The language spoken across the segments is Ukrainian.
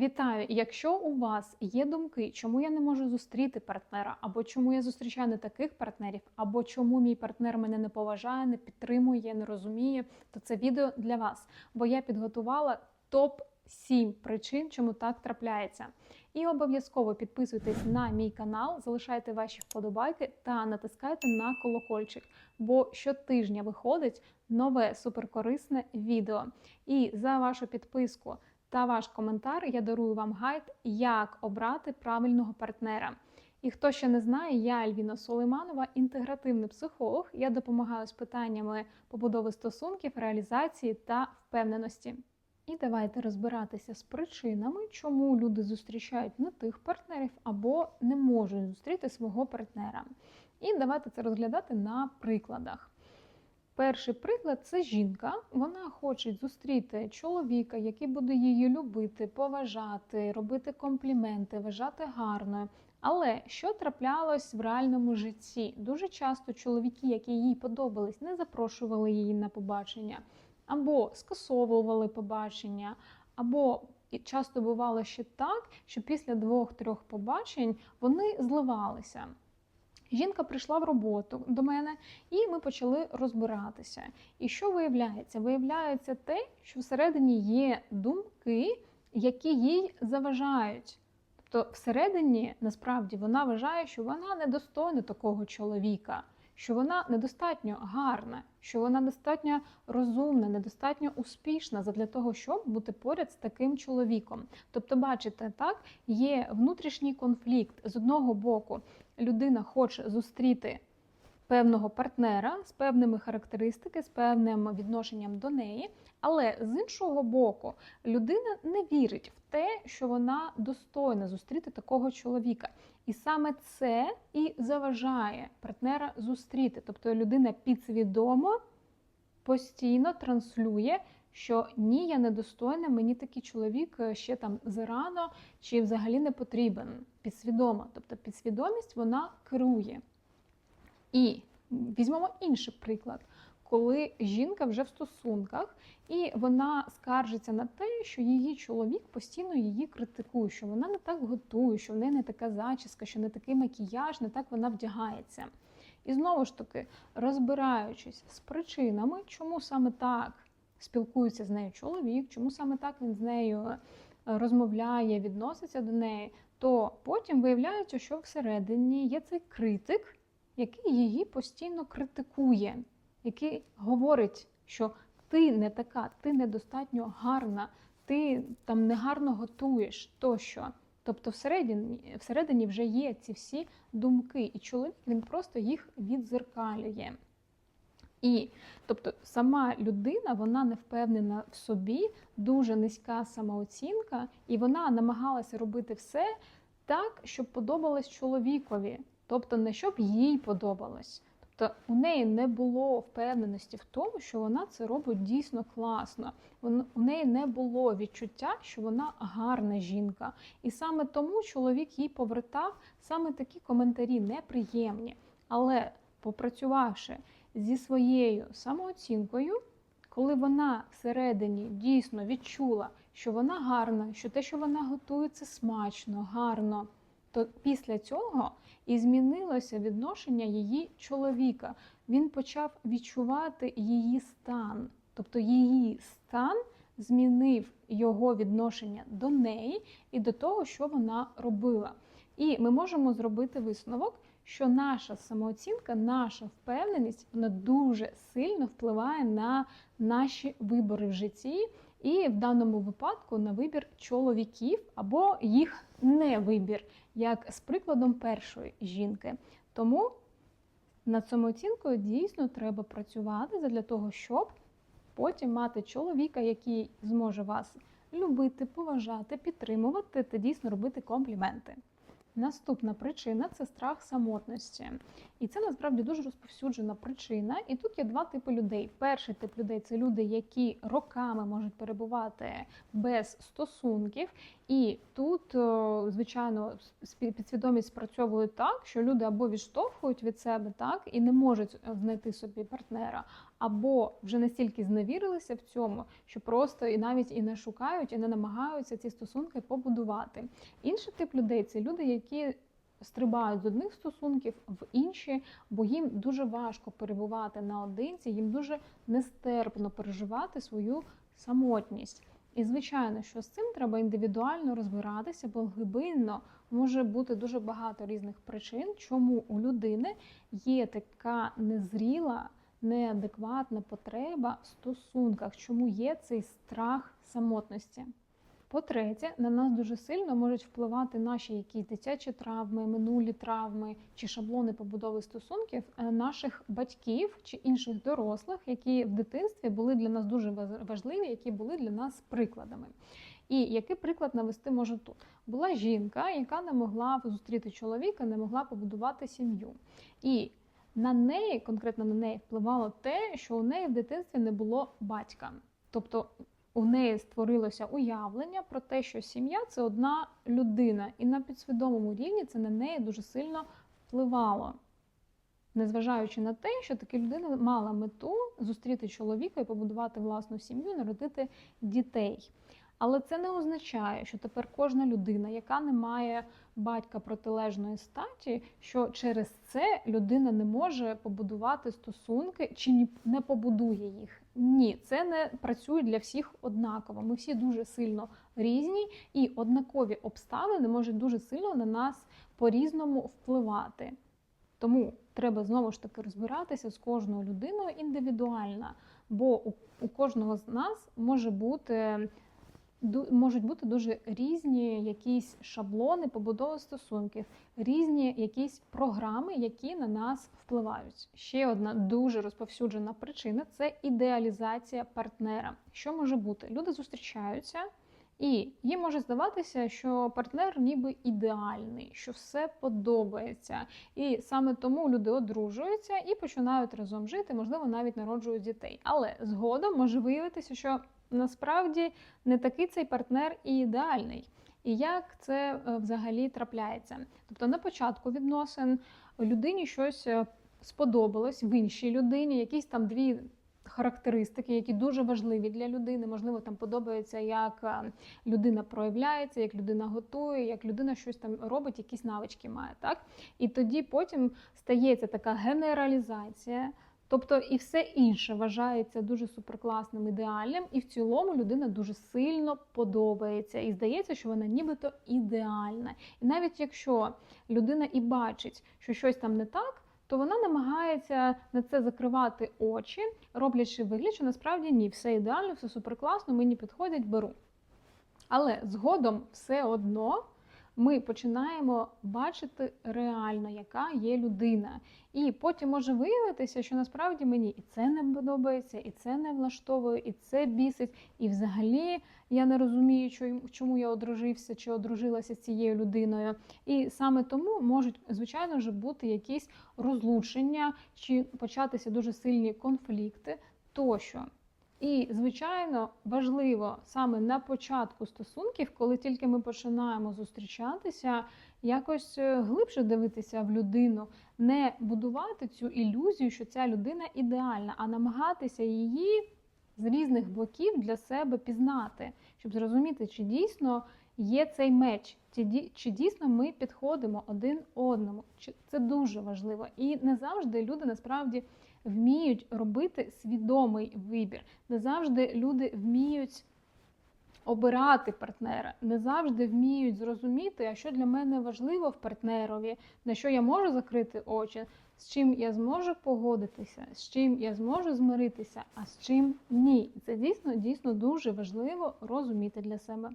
Вітаю! Якщо у вас є думки, чому я не можу зустріти партнера, або чому я зустрічаю не таких партнерів, або чому мій партнер мене не поважає, не підтримує, не розуміє, то це відео для вас. Бо я підготувала топ 7 причин, чому так трапляється. І обов'язково підписуйтесь на мій канал, залишайте ваші вподобайки та натискайте на колокольчик, бо щотижня виходить нове суперкорисне відео. І за вашу підписку та ваш коментар я дарую вам гайд, як обрати правильного партнера. І хто ще не знає, я Альвіна Сулейманова, інтегративний психолог. Я допомагаю з питаннями побудови стосунків, реалізації та впевненості. І давайте розбиратися з причинами, чому люди зустрічають не тих партнерів або не можуть зустріти свого партнера. І давайте це розглядати на прикладах. Перший приклад це жінка. Вона хоче зустріти чоловіка, який буде її любити, поважати, робити компліменти, вважати гарною. Але що траплялось в реальному житті? Дуже часто чоловіки, які їй подобались, не запрошували її на побачення, або скасовували побачення, або часто бувало ще так, що після двох-трьох побачень вони зливалися. Жінка прийшла в роботу до мене, і ми почали розбиратися. І що виявляється? Виявляється те, що всередині є думки, які їй заважають. Тобто, всередині насправді вона вважає, що вона недостойна такого чоловіка, що вона недостатньо гарна, що вона достатньо розумна, недостатньо успішна для того, щоб бути поряд з таким чоловіком. Тобто, бачите, так є внутрішній конфлікт з одного боку людина хоче зустріти певного партнера з певними характеристиками, з певним відношенням до неї, але з іншого боку, людина не вірить в те, що вона достойна зустріти такого чоловіка. І саме це і заважає партнера зустріти. Тобто людина підсвідомо постійно транслює. Що ні, я недостойна, мені такий чоловік ще там зарано чи взагалі не потрібен підсвідомо. Тобто підсвідомість вона керує. І візьмемо інший приклад, коли жінка вже в стосунках, і вона скаржиться на те, що її чоловік постійно її критикує, що вона не так готує, що в неї не така зачіска, що не такий макіяж, не так вона вдягається. І знову ж таки, розбираючись з причинами, чому саме так спілкується з нею чоловік, чому саме так він з нею розмовляє, відноситься до неї, то потім виявляється, що всередині є цей критик, який її постійно критикує, який говорить, що ти не така, ти недостатньо гарна, ти там негарно готуєш тощо. Тобто всередині, всередині вже є ці всі думки, і чоловік він просто їх відзеркалює. І тобто сама людина вона не впевнена в собі, дуже низька самооцінка, і вона намагалася робити все так, щоб подобалось чоловікові, тобто не щоб їй подобалось. Тобто у неї не було впевненості в тому, що вона це робить дійсно класно. У неї не було відчуття, що вона гарна жінка. І саме тому чоловік їй повертав саме такі коментарі неприємні. Але попрацювавши зі своєю самооцінкою, коли вона всередині дійсно відчула, що вона гарна, що те, що вона готує, це смачно, гарно, то після цього і змінилося відношення її чоловіка. Він почав відчувати її стан, тобто її стан змінив його відношення до неї і до того, що вона робила. І ми можемо зробити висновок, що наша самооцінка, наша впевненість вона дуже сильно впливає на наші вибори в житті, і в даному випадку на вибір чоловіків або їх не вибір, як з прикладом першої жінки. Тому над самооцінкою дійсно треба працювати для того, щоб потім мати чоловіка, який зможе вас любити, поважати, підтримувати та дійсно робити компліменти. Наступна причина це страх самотності. І це насправді дуже розповсюджена причина. І тут є два типи людей. Перший тип людей це люди, які роками можуть перебувати без стосунків. І тут, звичайно, підсвідомість спрацьовує так, що люди або відштовхують від себе так і не можуть знайти собі партнера, або вже настільки зневірилися в цьому, що просто і навіть і не шукають, і не намагаються ці стосунки побудувати. Інший тип людей це люди, які стрибають з одних стосунків в інші, бо їм дуже важко перебувати наодинці, їм дуже нестерпно переживати свою самотність. І звичайно, що з цим треба індивідуально розбиратися, бо глибинно може бути дуже багато різних причин, чому у людини є така незріла, неадекватна потреба в стосунках, чому є цей страх самотності. По-третє, на нас дуже сильно можуть впливати наші якісь дитячі травми, минулі травми чи шаблони побудови стосунків е, наших батьків чи інших дорослих, які в дитинстві були для нас дуже важ- важливі, які були для нас прикладами. І який приклад навести можу тут? Була жінка, яка не могла зустріти чоловіка, не могла побудувати сім'ю. І на неї, конкретно на неї, впливало те, що у неї в дитинстві не було батька. Тобто у неї створилося уявлення про те, що сім'я це одна людина, і на підсвідомому рівні це на неї дуже сильно впливало. Незважаючи на те, що така людина мала мету зустріти чоловіка і побудувати власну сім'ю, народити дітей. Але це не означає, що тепер кожна людина, яка не має батька протилежної статі, що через це людина не може побудувати стосунки чи не побудує їх. Ні, це не працює для всіх однаково. Ми всі дуже сильно різні, і однакові обставини можуть дуже сильно на нас по-різному впливати. Тому треба знову ж таки розбиратися з кожною людиною індивідуально, бо у, кожного з нас може бути можуть бути дуже різні якісь шаблони побудови стосунків, різні якісь програми, які на нас впливають. Ще одна дуже розповсюджена причина це ідеалізація партнера. Що може бути? Люди зустрічаються. І їм може здаватися, що партнер ніби ідеальний, що все подобається. І саме тому люди одружуються і починають разом жити, можливо, навіть народжують дітей. Але згодом може виявитися, що насправді не такий цей партнер і ідеальний. І як це е, взагалі трапляється? Тобто на початку відносин людині щось е, сподобалось в іншій людині, якісь там дві характеристики, які дуже важливі для людини. Можливо, там подобається, як е, людина проявляється, як людина готує, як людина щось там робить, якісь навички має. Так? І тоді потім стається така генералізація. Тобто і все інше вважається дуже суперкласним, ідеальним, і в цілому людина дуже сильно подобається. І здається, що вона нібито ідеальна. І навіть якщо людина і бачить, що щось там не так, то вона намагається на це закривати очі, роблячи вигляд, що насправді ні, все ідеально, все суперкласно, мені підходять, беру. Але згодом все одно ми починаємо бачити реально, яка є людина. І потім може виявитися, що насправді мені і це не подобається, і це не влаштовує, і це бісить. І взагалі я не розумію, чому- я одружився чи одружилася з цією людиною. І саме тому можуть, звичайно ж, бути якісь розлучення чи початися дуже сильні конфлікти тощо. І, звичайно, важливо саме на початку стосунків, коли тільки ми починаємо зустрічатися, якось е, глибше дивитися в людину, не будувати цю ілюзію, що ця людина ідеальна, а намагатися її з різних боків для себе пізнати, щоб зрозуміти, чи дійсно є цей меч, чи дійсно ми підходимо один одному. Це дуже важливо. І не завжди люди насправді вміють робити свідомий вибір. Не завжди люди вміють обирати партнера, не завжди вміють зрозуміти, а що для мене важливо в партнерові, на що я можу закрити очі, з чим я зможу погодитися, з чим я зможу змиритися, а з чим ні. Це дійсно дійсно дуже важливо розуміти для себе.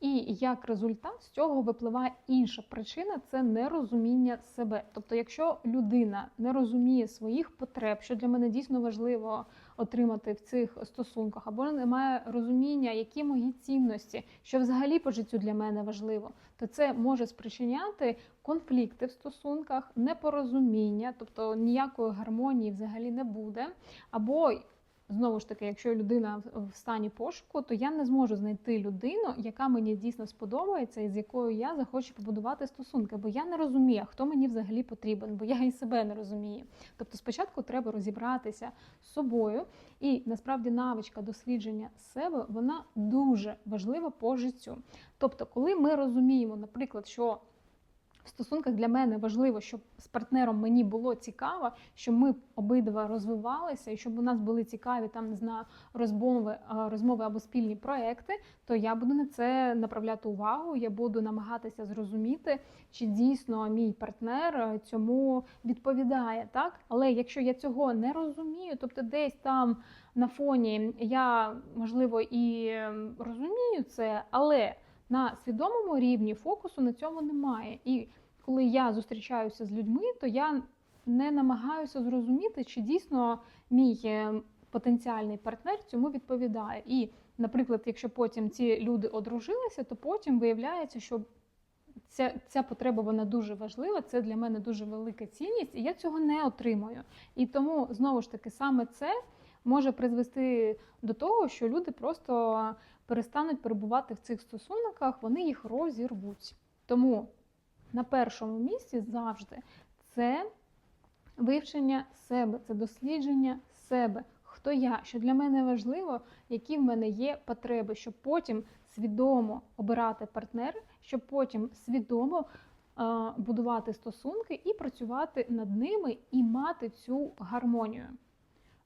І як результат з цього випливає інша причина це нерозуміння себе. Тобто, якщо людина не розуміє своїх потреб, що для мене дійсно важливо отримати в цих стосунках, або не має розуміння, які мої цінності, що взагалі по життю для мене важливо, то це може спричиняти конфлікти в стосунках, непорозуміння, тобто ніякої гармонії взагалі не буде, або знову ж таки, якщо людина в- стані пошуку, то я не зможу знайти людину, яка мені дійсно сподобається і з якою я захочу побудувати стосунки, бо я не розумію, хто мені взагалі потрібен, бо я і себе не розумію. Тобто, спочатку треба розібратися з собою, і насправді навичка дослідження себе вона дуже важлива по життю. Тобто, коли ми розуміємо, наприклад, що в стосунках для мене важливо, щоб з партнером мені було цікаво, щоб ми обидва розвивалися, і щоб у нас були цікаві там не знаю розмови, розмови або спільні проекти, то я буду на це направляти увагу. Я буду намагатися зрозуміти, чи дійсно мій партнер е, цьому відповідає. Так, але якщо я цього не розумію, тобто десь там на фоні я можливо і ем, розумію це, але на свідомому рівні фокусу на цьому немає. І коли я зустрічаюся з людьми, то я не намагаюся зрозуміти, чи дійсно мій е, потенціальний партнер цьому відповідає. І, наприклад, якщо потім ці люди одружилися, то потім виявляється, що ця, ця потреба вона дуже важлива, це для мене дуже велика цінність, і я цього не отримую. І тому знову ж таки саме це може призвести до того, що люди просто перестануть перебувати в цих стосунках, вони їх розірвуть. Тому на першому місці завжди це вивчення себе, це дослідження себе. Хто я, що для мене важливо, які в мене є потреби, щоб потім свідомо обирати партнер, щоб потім свідомо будувати стосунки і працювати над ними і мати цю гармонію.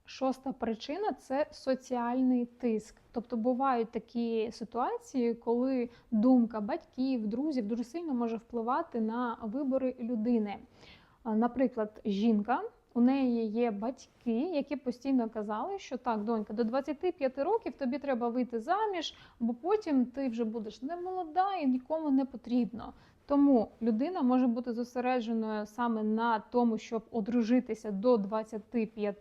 Шоста причина це соціальний тиск. Тобто бувають такі ситуації, коли думка батьків, друзів дуже сильно може впливати на вибори людини. Наприклад, жінка. У неї є батьки, які постійно казали, що так, донька, до 25 років тобі треба вийти заміж, бо потім ти вже будеш не молода і нікому не потрібно. Тому людина може бути зосередженою саме на тому, щоб одружитися до 25,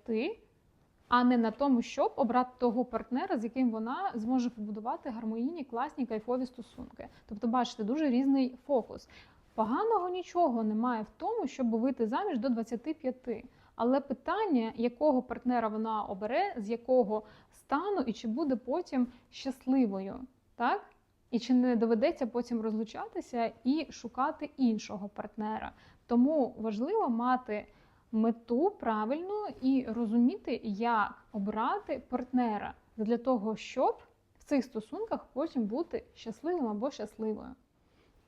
а не на тому, щоб обрати того партнера, з яким вона зможе побудувати гармонійні, класні, кайфові стосунки. Тобто, бачите, дуже різний фокус. Поганого нічого немає в тому, щоб вийти заміж до 25. Але питання, якого партнера вона обере, з якого стану, і чи буде потім щасливою, так? І чи не доведеться потім розлучатися і шукати іншого партнера. Тому важливо мати мету правильну і розуміти, як обрати партнера для того, щоб в цих стосунках потім бути щасливим або щасливою.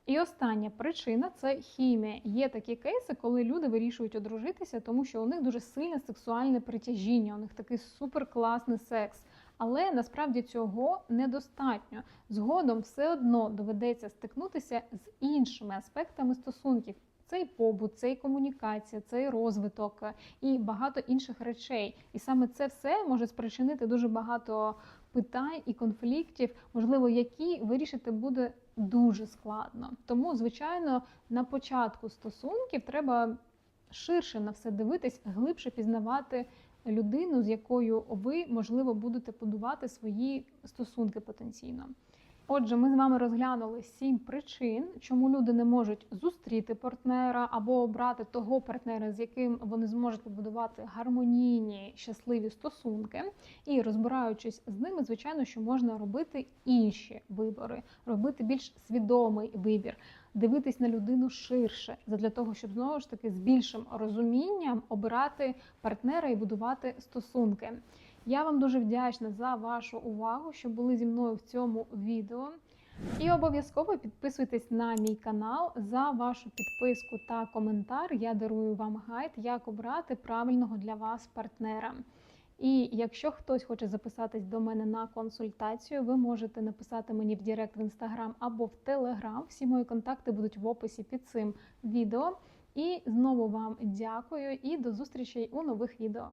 І остання причина це хімія. Є такі кейси, коли люди вирішують одружитися, тому що у них дуже сильне сексуальне притяжіння, у них такий суперкласний секс. Але насправді цього недостатньо. Згодом все одно доведеться стикнутися з іншими аспектами стосунків. Це і побут, це і комунікація, це і розвиток і багато інших речей. І саме це все може спричинити дуже багато питань і конфліктів, можливо, які вирішити буде дуже складно. Тому, звичайно, на початку стосунків треба ширше на все дивитись, глибше пізнавати людину, з якою ви, можливо, будете будувати свої стосунки потенційно. Отже, ми з вами розглянули сім причин, чому люди не можуть зустріти партнера або обрати того партнера, з яким вони зможуть побудувати гармонійні, щасливі стосунки. І розбираючись з ними, звичайно, що можна робити інші вибори, робити більш свідомий вибір, дивитись на людину ширше, для того, щоб знову ж таки з більшим розумінням обирати партнера і будувати стосунки. Я вам дуже вдячна за вашу увагу, що були зі мною в цьому відео. І обов'язково підписуйтесь на мій канал за вашу підписку та коментар. Я дарую вам гайд, як обрати правильного для вас партнера. І якщо хтось хоче записатись до мене на консультацію, ви можете написати мені в Директ в інстаграм або в Телеграм. Всі мої контакти будуть в описі під цим відео. І знову вам дякую і до зустрічей у нових відео.